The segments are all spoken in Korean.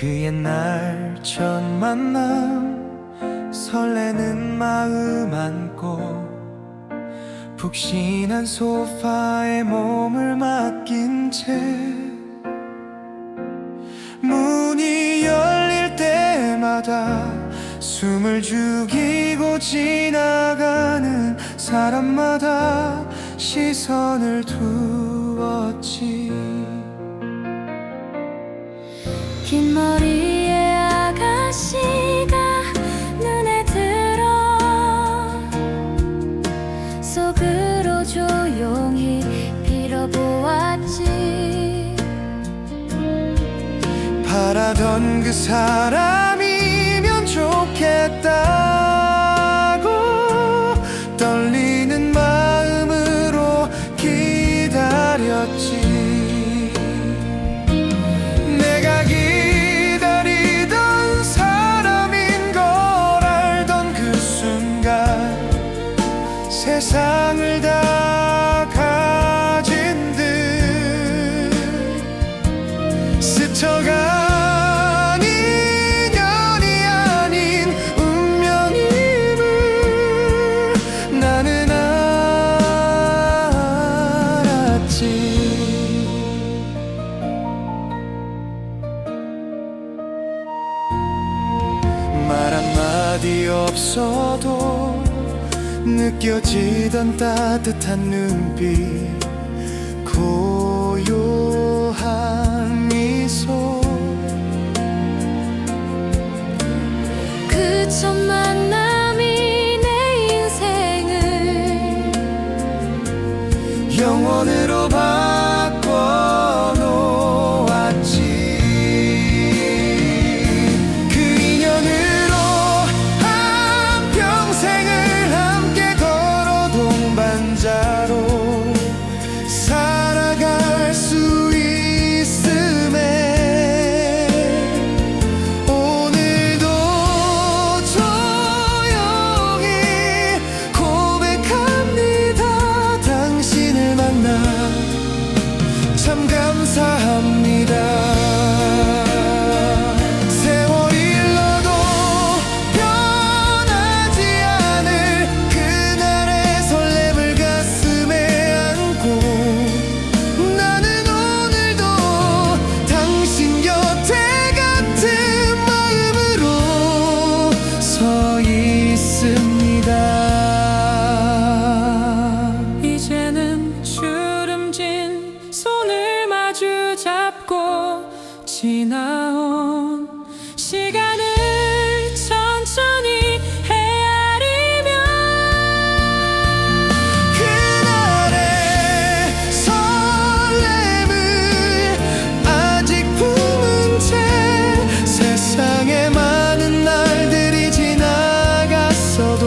그 옛날 첫 만남 설레는 마음 안고 푹신한 소파에 몸을 맡긴 채 문이 열릴 때마다 숨을 죽이고 지나가는 사람마다 시선을 두었지 긴 머리의 아가씨가 눈에 들어. 속으로 조용히 빌어보았지. 바라던 그 사람 세상을 다 가진 듯 스쳐간 인연이 아닌 운명임을 나는 알았지. 말 한마디 없어도 느껴지던 따뜻한 눈빛 고요한 미소 그 첫 만남이 내 인생을 영원으로 바 참감 시간을 천천히 헤아리며 그날의 설렘을 아직 품은 채 세상에 많은 날들이 지나갔어도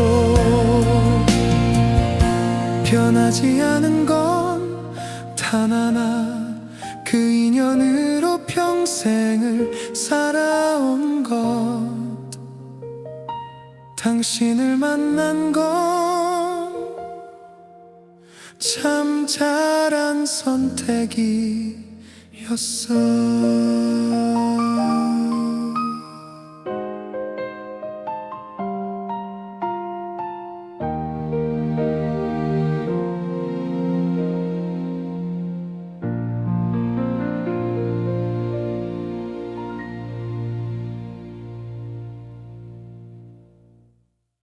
변하지 않은 건 단 하나 그 인연으로 평생을 살아온 것. 당신을 만난 건 참 잘한 선택이었어